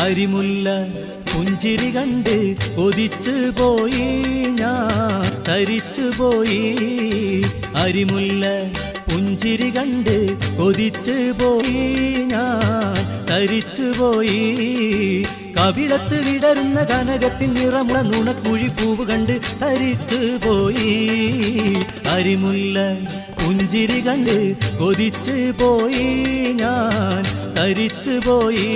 അരിമുല്ല പുഞ്ചിരി കണ്ട് ഒതിച്ചു പോയി ഞാൻ തരിച്ചു പോയി. അരിമുല്ല പുഞ്ചിരി കണ്ട് കൊതിച്ചു പോയി ഞാൻ തരിച്ചു പോയി. കവിളത്ത് വിടരുന്ന കനകത്തിൻ നിറമുള്ള നുണക്കുഴി പൂവ് കണ്ട് തരിച്ചു പോയി. അരിമുല്ല പുഞ്ചിരി കണ്ട് കൊതിച്ചു പോയി ഞാൻ തരിച്ചു പോയി.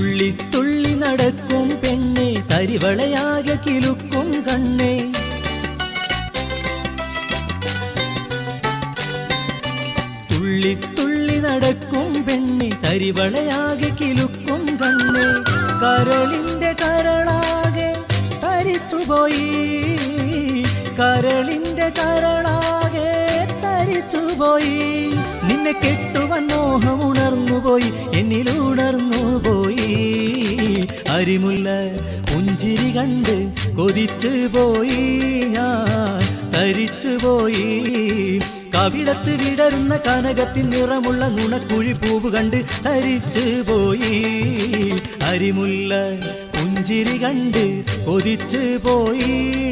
തുള്ളി തുള്ളി നടക്കും പെണ്ണെ തരിവളയാകെ കിലുക്കും കണ്ണേ. ുള്ളി നടക്കും പെണ്ണി തരിവളയാകെ കിലുക്കും കണ്ണേ. കരളിന്റെ കരളാകെ തരിച്ചുപോയി. കരളിന്റെ കരളാകെ തരിച്ചുപോയി. നിന്നെ കെട്ടുവൻ മോഹം ഉണർന്നുപോയി അരിമുല്ല പുഞ്ചിരി കണ്ട് കൊതിച്ചു പോയി ഞാൻ തരിച്ചു പോയി. കവിളത്ത് വിടരുന്ന കനകത്തിൻ നിറമുള്ള നുണക്കുഴി പൂവ് കണ്ട് തരിച്ചു പോയി. അരിമുല്ല പുഞ്ചിരി കണ്ട് കൊതിച്ചു പോയി.